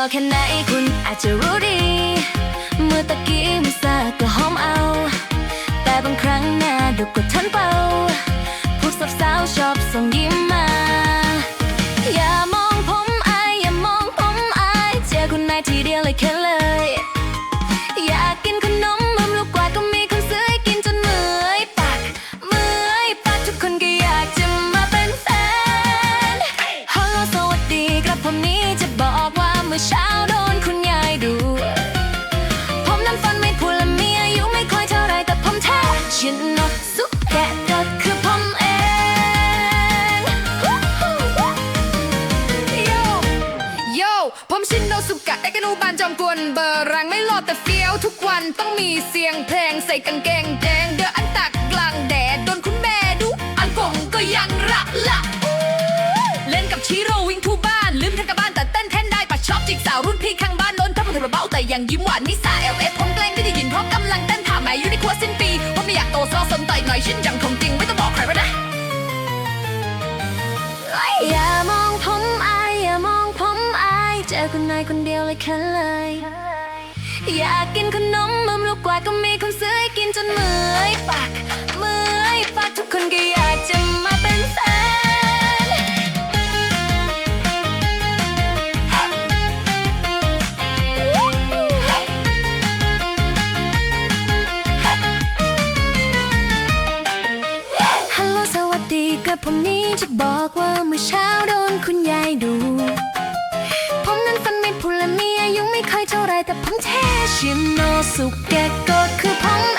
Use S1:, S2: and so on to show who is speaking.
S1: อแค่ไหนคุณอาจจะรู้ดี เมื่อตะกี้มันสาก็หอมเอา แต่บางครั้งหน้าดุกก็ทันเป่าพูดสับสาวชอบส่งยิ้มมา อย่ามองผมอายอย่ามองผมอายเจอคุณนายทีเดียวเลยแค่เลย อยากกินขนมมัมลูกกวาดก็มีคนซื้อให้กินจนเมื่อยปากเมื่อยปากทุกคนก็อยากจะมาเป็นแฟนฮัลโหลสวัสดีครับผมนี้จะบอก เมื่อเช้าโดนคุณยายดู ผมนั้นฟันไม่พูดและมีอายุไม่ค่อยเท่าไรแต่ผมแท้ชินโนสุแกะก็คือผมเอง
S2: โยโยผมชินโนสุกะได้กันอูบานจอมกวนเบอร์รังไม่หลอดแต่เฟี้ยวทุกวันต้องมีเสียงเพลงใส่กางเกงแดงเดออันตัก ยังยิ้มหวานนิสาเอลเอฟผมแกล้งไม่ได้ยินเพราะกำลังเต้นท่าแม่อยู่ในครัวสิ้นปีผมไม่อยากโตซอสนต่อยหน่อยชินจังของจริงไม่ต้องบอกใครวะนะ
S1: อย่ามองผมอายอย่ามองผมอายเจอคุณนายคนเดียวเลยแค่เลย อยากกินขนมมัมลูกกวาดก็มีคนซื้อให้กินจนเมื่อยปาก ระผมนี้จะบอกว่าเมื่อเช้าโดนคุณยายดู ผมนั้นฟันไม่พูและมีอายุไม่ค่อยเท่าไรแต่ผมเท้ชิมโนสุกแกกดคือผม